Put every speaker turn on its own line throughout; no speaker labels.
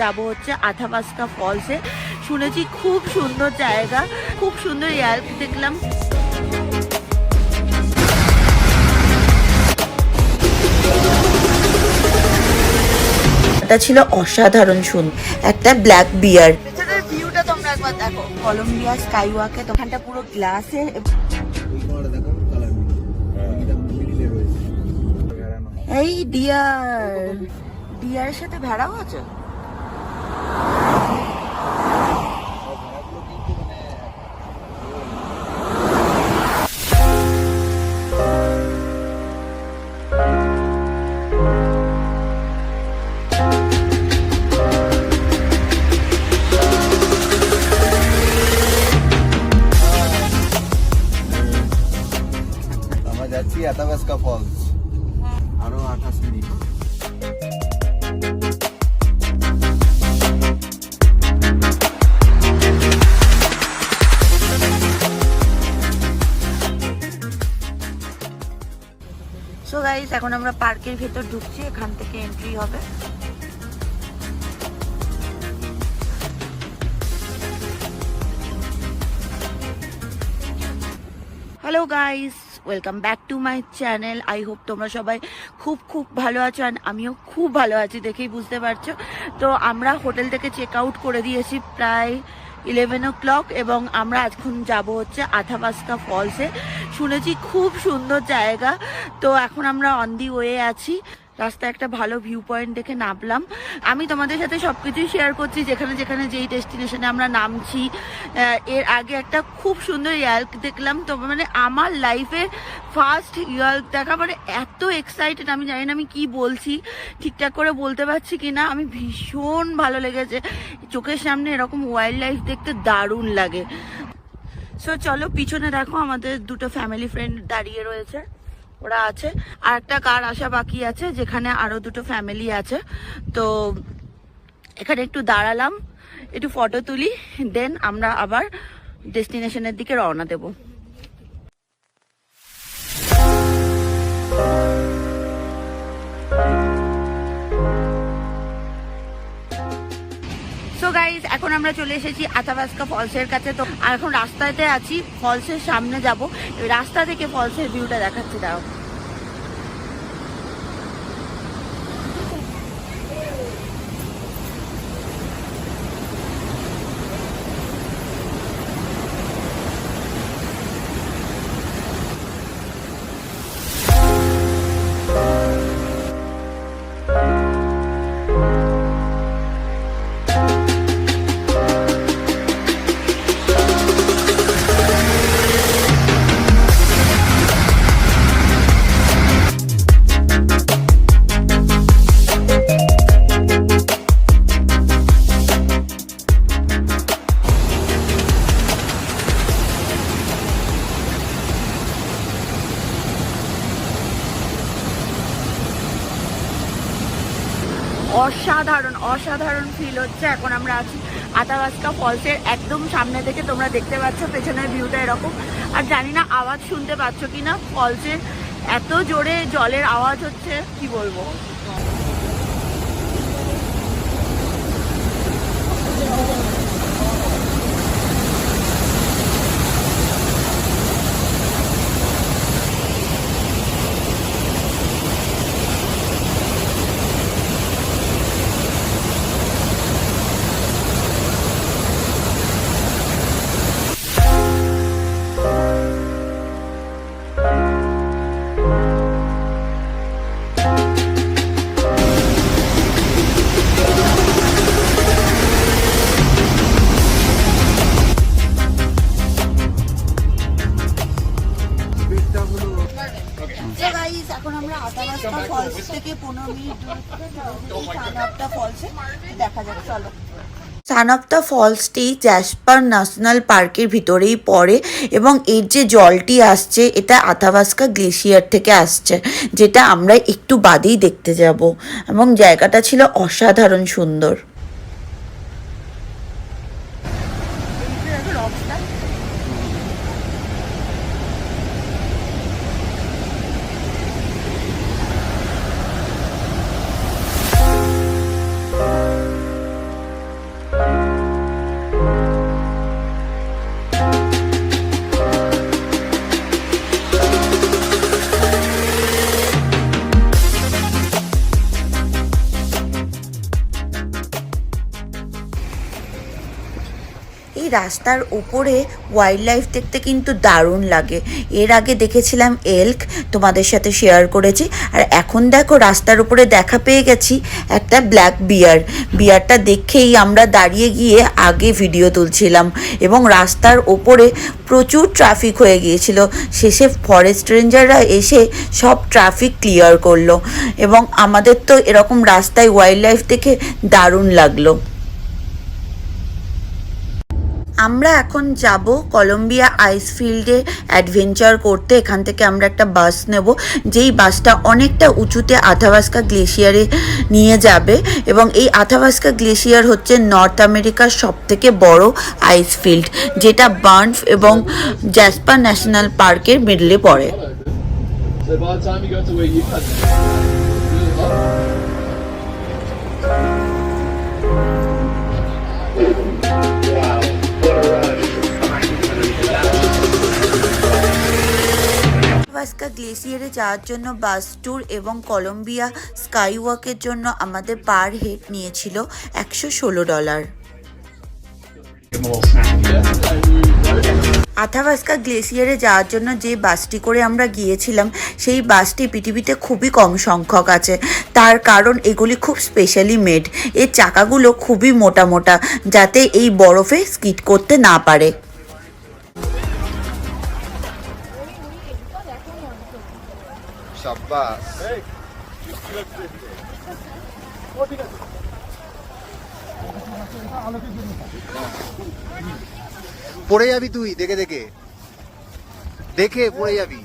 যাব হচ্ছে আথাবাস্কা ফলসে। শুনেছি খুব সুন্দর জায়গা, খুব সুন্দর এয়ার দেখলাম। ছিল অসাধারণ সুন্দর একটা ব্ল্যাক বিয়ার ভিউটা তোমরা একবার দেখো কলম্বিয়া স্কাই ওয়াকে ওখানটা পুরো গ্লাসে এই ডিয়ার ডিয়ারের সাথে ভেড়াও আছে
সব ভেড়াগুলো কিন্তু মানে আমরা যাচ্ছি আতাবাস্কা ফলস। আরও আঠাশ মিনিট।
গাইস এখন আমরা পার্কের ভেতর ঢুকছি, এখান থেকে এন্ট্রি হবে। Hello guys welcome back to my channel I hope তোমরা সবাই খুব খুব ভালো আছো আর আমিও খুব ভালো আছি দেখেই বুঝতে পারছ। তো আমরা হোটেল থেকে চেক আউট করে দিয়েছি প্রায় ইলেভেন ও ক্লক এবং আমরা এখন যাব হচ্ছে আথাবাস্কা ফলসে শুনেছি খুব সুন্দর জায়গা। তো এখন আমরা অন দি ওয়ে আছি। রাস্তায় একটা ভালো ভিউ পয়েন্ট দেখে নামলাম। আমি তোমাদের সাথে সব কিছুই শেয়ার করছি, যেখানে যেখানে যেই ডেস্টিনেশনে আমরা নামছি। এর আগে একটা খুব সুন্দর ইয়ার্ক দেখলাম। তো মানে আমার লাইফে ফার্স্ট ইয়ার্ক দেখা মানে এত এক্সাইটেড আমি জানি না আমি কি বলছি, ঠিকঠাক করে বলতে পারছি কি না আমি ভীষণ ভালো লেগেছে। চোখের সামনে এরকম ওয়াইল্ড লাইফ দেখতে দারুণ লাগে। সো চলো, পিছনে দেখো, আমাদের দুটো ফ্যামিলি ফ্রেন্ড দাঁড়িয়ে রয়েছে। ওরা আছে। আর একটা কার আসা বাকি আছে, যেখানে আরও দুটো ফ্যামিলি আছে। তো এখানে একটু দাঁড়ালাম, একটু ফটো তুলি দেন আমরা আবার ডেস্টিনেশনের দিকে রওনা দেব। এখন আমরা চলে এসেছি আতাবাস্কা ফলসের কাছে, তো আর এখন রাস্তাতে আছি, ফলসের সামনে যাব। রাস্তা থেকে ফলসের ভিউটা দেখাচ্ছি দাও অসাধারণ ফিল হচ্ছে, এখন আমরা আছি আতাবাস্কা ফলসের একদম সামনে থেকে, তোমরা দেখতে পাচ্ছ পেছনের ভিউটা এরকম। আর জানি না আওয়াজ শুনতে পাচ্ছ কি না ফলসের এত জোরে জলের আওয়াজ হচ্ছে, কি বলব? সানাপতা ফলসটি জ্যাসপার ন্যাশনাল পার্কের ভিতরেই পড়ে এবং এর যে জলটি আসছে, এটা আথাবাস্কা গ্লেশিয়ার থেকে আসছে, যেটা আমরা একটু বাদেই দেখতে যাব। এবং জায়গাটা ছিল অসাধারণ সুন্দর। রাস্তার উপরে ওয়াইল্ড লাইফ দেখতে কিন্তু দারুণ লাগে। এর আগে দেখেছিলাম এল্ক তোমাদের সাথে শেয়ার করেছি। আর এখন দেখো রাস্তার উপরে দেখা পেয়ে গেছি একটা ব্ল্যাক বিয়ার বিয়ারটা দেখেই আমরা দাঁড়িয়ে গিয়ে আগে ভিডিও তুলছিলাম এবং রাস্তার ওপরে প্রচুর ট্রাফিক হয়ে গিয়েছিল। শেষে ফরেস্ট রেঞ্জাররা এসে সব ট্রাফিক ক্লিয়ার করল এবং আমাদের তো এরকম রাস্তায় ওয়াইল্ড লাইফ দেখে দারুণ লাগল। আমরা এখন যাব কলম্বিয়া আইস ফিল্ডে অ্যাডভেঞ্চার করতে। এখান থেকে আমরা একটা বাস নেব। যেই বাসটা অনেকটা উঁচুতে আথাবাস্কা গ্লেশিয়ারে নিয়ে যাবে এবং এই আথাবাস্কা গ্লেশিয়ার হচ্ছে নর্থ আমেরিকার সব সবথেকে বড় আইস ফিল্ড যেটা বার্নফ এবং জ্যাসপার ন্যাশনাল পার্কের মিডলে পড়ে। যাওয়ার জন্য বাস ট্যুর এবং কলম্বিয়া স্কাই ওয়াকের জন্য আমাদের পার হেড নিয়েছিল একশো ষোলো ডলার আথাভাস্কা গ্লেসিয়ারে যাওয়ার জন্য যে বাসটি করে আমরা গিয়েছিলাম, সেই বাসটি পৃথিবীতে খুবই কম সংখ্যক আছে। তার কারণ এগুলি খুব স্পেশালি মেড এর চাকাগুলো খুবই মোটা মোটা, যাতে এই বরফে স্কিট করতে না পারে।
সাব্বাস পড়ে যাবি তুই দেখে দেখে। দেখে পড়ে যাবি।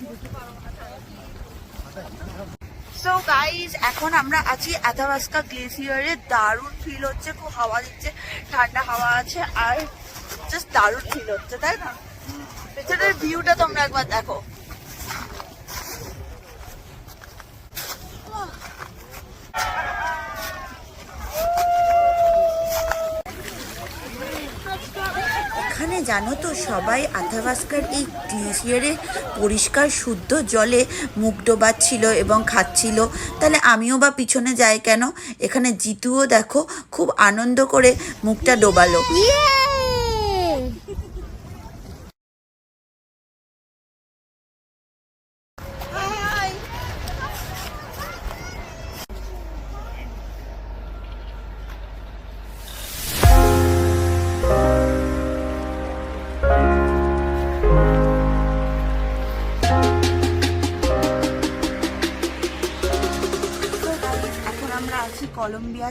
সো গাইজ এখন আমরা আছি অ্যাথাভাস্কা গ্লেসিয়ারে দারুণ ফিল হচ্ছে খুব হাওয়া দিচ্ছে ঠান্ডা হাওয়া আছে আর জাস্ট দারুণ ফিল হচ্ছে তাই না? পেছনের ভিউটা তোমরা একবার দেখো এখানে জানো তো সবাই আথাভাস্কার এই গ্লেসিয়ারে পরিষ্কার, শুদ্ধ জলে মুখ ডোবাচ্ছিল এবং খাচ্ছিল? তাহলে আমিও বা পিছনে যাই কেন? এখানে জিতুও দেখো, খুব আনন্দ করে মুখটা ডোবালো।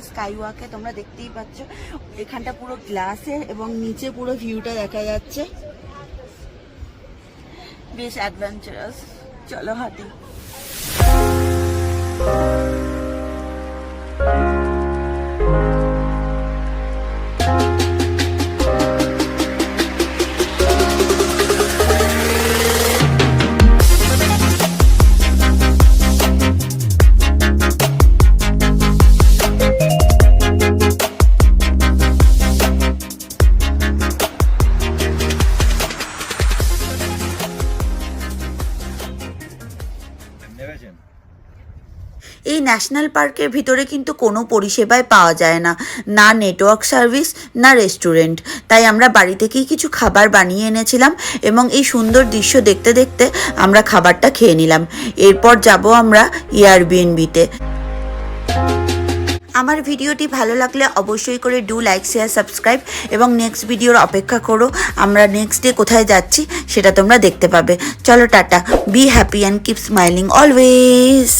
স্কাই ওয়াকে তোমরা দেখতেই পাচ্ছ। এখানটা পুরো গ্লাসে এবং নিচে পুরো ভিউটা দেখা যাচ্ছে। বেশ অ্যাডভেঞ্চারাস চলো হাঁটি। এই ন্যাশনাল পার্কের ভিতরে কিন্তু কোনো পরিষেবাই পাওয়া যায় না। না নেটওয়ার্ক সার্ভিস না রেস্টুরেন্ট তাই আমরা বাড়ি থেকেই কিছু খাবার বানিয়ে এনেছিলাম এবং এই সুন্দর দৃশ্য দেখতে দেখতে আমরা খাবারটা খেয়ে নিলাম। এরপর যাব আমরা এয়ারবিএনবিতে আমার ভিডিওটি ভালো লাগলে অবশ্যই করে ডু লাইক শেয়ার সাবস্ক্রাইব এবং নেক্সট ভিডিওর অপেক্ষা করো। আমরা নেক্সট ডে কোথায় যাচ্ছি সেটা তোমরা দেখতে পাবে। চলো tata. Be happy and keep smiling always